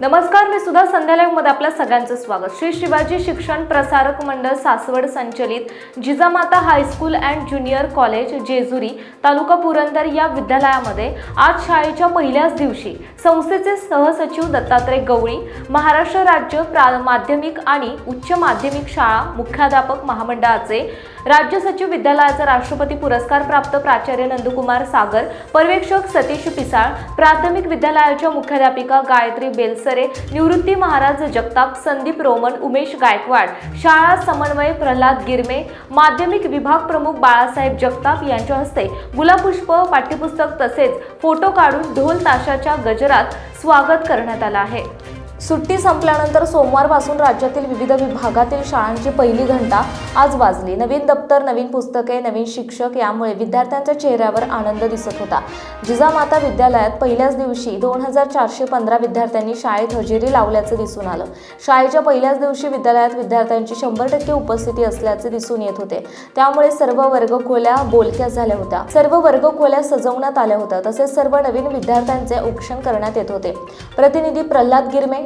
नमस्कार मी सुद्धा संध्याकाळमध्ये आपल्या सगळ्यांचं स्वागत. श्री शिवाजी शिक्षण प्रसारक मंडळ सासवड संचलित Jijamata high school and junior college Jejuri तालुका पुरंदर या विद्यालयामध्ये आज शाळेच्या पहिल्याच दिवशी संस्थेचे सहसचिव दत्तात्रय गवळी महाराष्ट्र राज्य प्रा माध्यमिक आणि उच्च माध्यमिक शाळा मुख्याध्यापक महामंडळाचे राज्य सचिव विद्यालयाचा राष्ट्रपती पुरस्कार प्राप्त प्राचार्य नंदकुमार सागर पर्यवेक्षक सतीश पिसाळ प्राथमिक विद्यालयाच्या मुख्याध्यापिका गायत्री बेलसरे निवृत्ती महाराज जगताप संदीप रोमन उमेश गायकवाड शाळा समन्वय प्रल्हाद गिरमे माध्यमिक विभाग प्रमुख बाळासाहेब जगताप यांच्या हस्ते गुलाबपुष्प पाठ्यपुस्तक तसेच फोटो काढून ढोल ताशाच्या गजरात स्वागत करण्यात आलं आहे. सुट्टी संपल्यानंतर सोमवारपासून राज्यातील विविध विभागातील शाळांची पहिली घंटा आज वाजली. नवीन दप्तर नवीन पुस्तके नवीन शिक्षक यामुळे विद्यार्थ्यांच्या चेहऱ्यावर आनंद दिसत होता. जिजामाता विद्यालयात पहिल्याच दिवशी दोन हजार चारशे पंधरा विद्यार्थ्यांनी शाळेत हजेरी लावल्याचं दिसून आलं. शाळेच्या पहिल्याच दिवशी विद्यालयात विद्यार्थ्यांची शंभर टक्के उपस्थिती असल्याचे दिसून येत होते. त्यामुळे सर्व वर्गखोल्या बोलक्या झाल्या होत्या. सर्व वर्गखोल्या सजवण्यात आल्या होत्या. तसेच सर्व नवीन विद्यार्थ्यांचे औक्षण करण्यात येत होते. प्रतिनिधी प्रल्हाद गिरमे